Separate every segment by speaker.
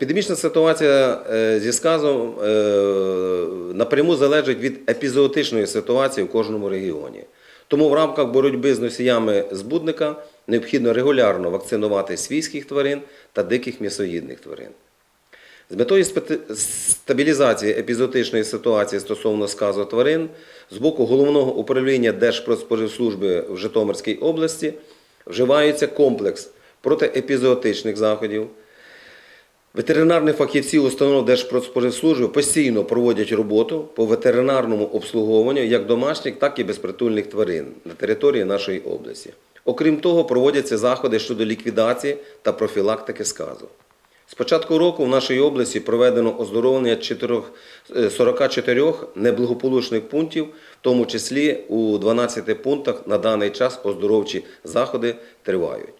Speaker 1: Епідемічна ситуація е, зі сказом е, напряму залежить від епізоотичної ситуації в кожному регіоні. Тому в рамках боротьби з носіями збудника необхідно регулярно вакцинувати свійських тварин та диких м'ясоїдних тварин. З метою стабілізації епізотичної ситуації стосовно сказу тварин з боку головного управління Держпродспоживслужби в Житомирській області вживається комплекс протиепізоотичних заходів. Ветеринарні фахівці установ Держпродспоживслужби постійно проводять роботу по ветеринарному обслуговуванню як домашніх, так і безпритульних тварин на території нашої області. Окрім того, проводяться заходи щодо ліквідації та профілактики сказу. З початку року в нашій області проведено оздоровлення е, 44 неблагополучних пунктів, в тому числі у 12 пунктах на даний час оздоровчі заходи тривають.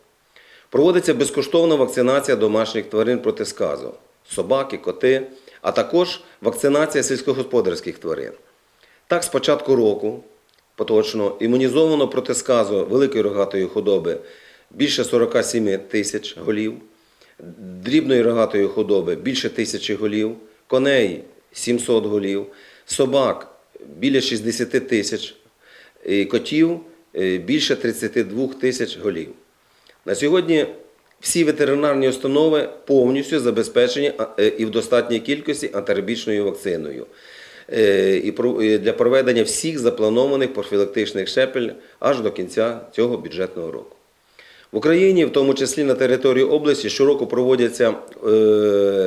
Speaker 1: Проводиться безкоштовна вакцинація домашніх тварин проти сказу собаки, коти, а також вакцинація сільськогосподарських тварин. Так, з початку року поточно імунізовано проти сказу великої рогатої худоби більше 47 тисяч голів, дрібної рогатої худоби більше тисячі голів, коней 700 голів, собак біля 60 тисяч, і котів е, більше 32 тисяч голів. На сьогодні всі ветеринарні установи повністю забезпечені е, і в достатній кількості антирабічною вакциною е, і для проведення всіх запланованих профілактичних щепель аж до кінця цього бюджетного року. В Україні, в тому числі на території області, щороку проводяться е,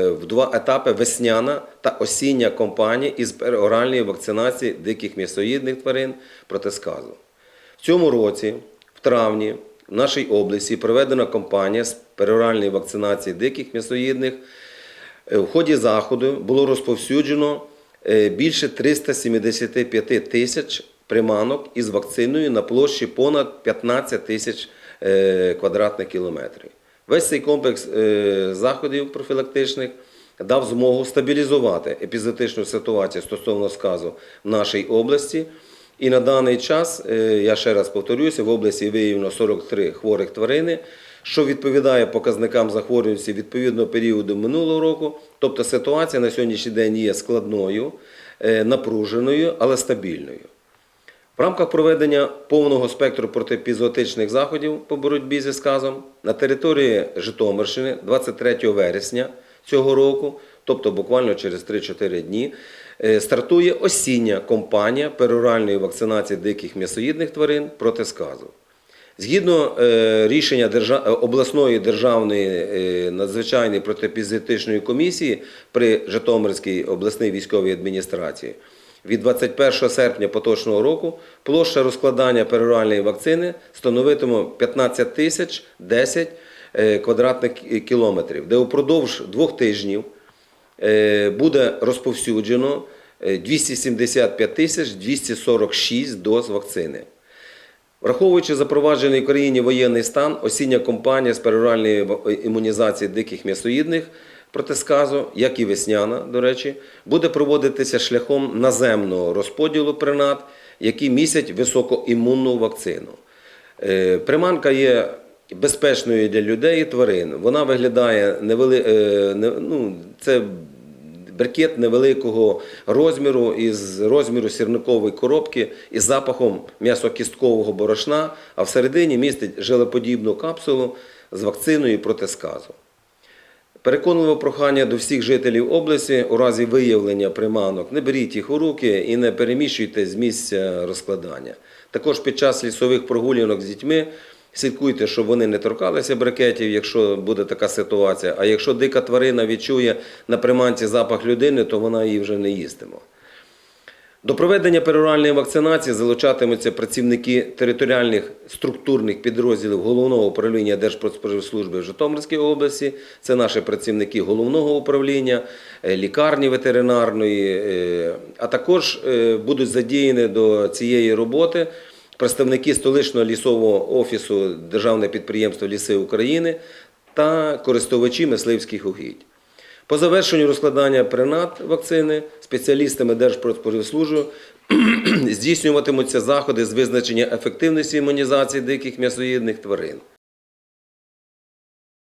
Speaker 1: в два етапи весняна та осіння кампанії із пероральної вакцинації диких м'ясоїдних тварин проти сказу. В цьому році, в травні, в нашій області проведена кампанія з пероральної вакцинації диких м'ясоїдних. Е, В ході заходу було розповсюджено е, більше 375 тисяч приманок із вакциною на площі понад 15 тисяч е, квадратних кілометрів. Весь цей комплекс заходів профілактичних дав змогу стабілізувати епізотичну ситуацію стосовно сказу в нашій області. І на даний час, е, я ще раз повторюся, в області виявлено 43 хворих тварини, що відповідає показникам захворюваності відповідного періоду минулого року. Тобто ситуація на сьогоднішній день є складною, е, напруженою, але стабільною. В рамках проведення повного спектру протиепізоотичних заходів по боротьбі зі сказом на території Житомирщини 23 вересня цього року, тобто буквально через 3-4 дні, е, стартує осіння кампанія пероральної вакцинації диких м'ясоїдних тварин проти сказу. Згідно е, рішення е, обласної державної надзвичайної протиепізоотичної комісії при Житомирській обласній військовій адміністрації, від 21 серпня поточного року площа розкладання пероральної вакцини становитиме 15 тисяч 10 е, квадратних кілометрів, де упродовж двох тижнів буде розповсюджено е, 275 тисяч 246 доз вакцини. Враховуючи запроваджений в країні воєнний стан, осіння кампанія з пероральної імунізації диких м'ясоїдних проти сказу, як і весняна, до речі, буде проводитися шляхом наземного розподілу принад, які містять високоімунну вакцину. Е, Приманка є безпечною для людей і тварин. Вона виглядає невели... е, ну, це брикет невеликого розміру із розміру сірникової коробки із запахом м'ясокісткового борошна, а всередині містить жилеподібну капсулу з вакциною проти сказу. Переконливе прохання до всіх жителів області у разі виявлення приманок не беріть їх у руки і не переміщуйте з місця розкладання. Також під час лісових прогулянок з дітьми слідкуйте, щоб вони не торкалися брикетів, якщо буде така ситуація. А якщо дика тварина відчує на приманці запах людини, то вона її вже не їстиме. До проведення пероральної вакцинації залучатимуться працівники територіальних структурних підрозділів Головного управління Держпродспоживслужби в Житомирській області. Це наші працівники головного управління, е, лікарні ветеринарної, е, а також е, будуть задіяні до цієї роботи представники столичного лісового офісу Державне підприємство Ліси України та користувачі мисливських угідь. По завершенню розкладання принад вакцини спеціалістами Держпродспоживслужби здійснюватимуться заходи з визначення ефективності імунізації диких м'ясоїдних тварин.